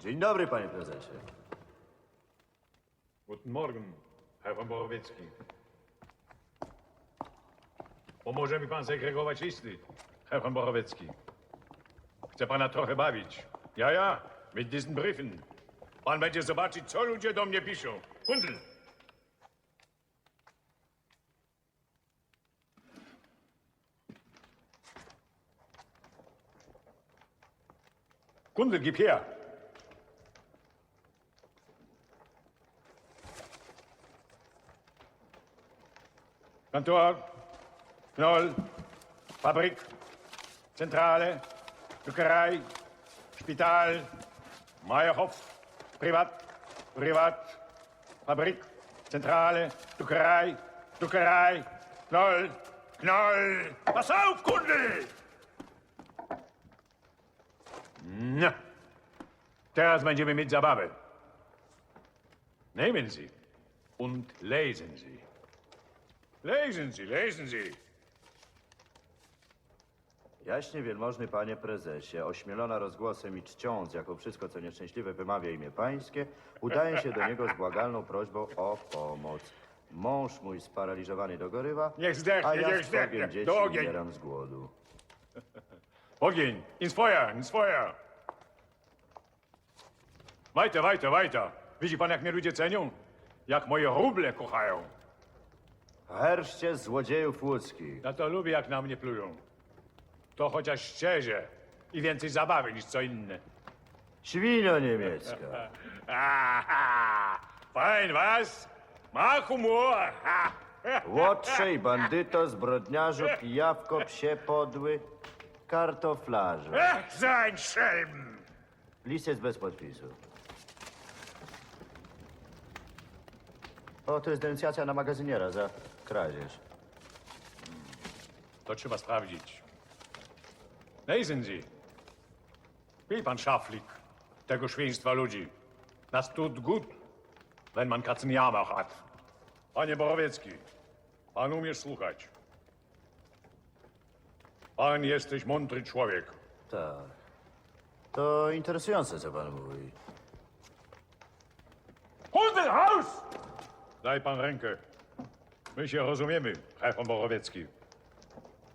Dzień dobry, panie prezesie. Guten Morgen, Herr von Borowiecki. Pomoże mi pan segregować listy, Herr von Borowiecki. Chcę pana trochę bawić. Ja, ja, mit diesen Briefen. Pan będzie zobaczyć, co ludzie do mnie piszą. Kundel! Kundel, gib her! Kantor, Knoll, Fabrik, Zentrale, Druckerei, Spital, Meyerhof, Privat, Privat, Fabrik, Zentrale, Druckerei, Druckerei, Knoll, Knoll. Pass auf, Kunde! Na, teraz będziemy mieć zabawę. Nehmen Sie und lesen Sie. Lesen Sie, Sie. Jaśnie wielmożny panie prezesie, ośmielona rozgłosem i czciąc, jako wszystko, co nieszczęśliwe wymawia imię pańskie, udaje się do niego z błagalną prośbą o pomoc. Mąż mój sparaliżowany dogorywa, Niech zdechnie, a ja niech z zdechnie. dzieci Do ogień. umieram z głodu. Ogień, ins Feuer, ins Feuer. Weiter, weiter, weiter. Widzi pan, jak mnie ludzie cenią? Jak moje ruble kochają. Herszcie złodziejów łódzkich. Ja to lubię, jak na mnie plują. To chociaż szczerze i więcej zabawy niż co inne. Świnio niemiecka. Aha! Fein, was? Mach Humor! Ha! Łotrze i bandyto, zbrodniarzu, pijawko, psie podły, kartoflarze. Ech, sein Schelm! List jest bez podpisu. O, to jest denuncjacja na magazyniera za kradzież. To trzeba sprawdzić. Lesen Sie. Wie pan Schaflik, tego świństwa ludzi. Das tut gut, wenn man Katzenjammer hat. Panie Borowiecki, pan umiesz słuchać. Pan jesteś mądry człowiek. Tak. To interesujące, co pan mówi. Hundelhaus! Daj pan rękę. My się rozumiemy, Herr von Borowiecki.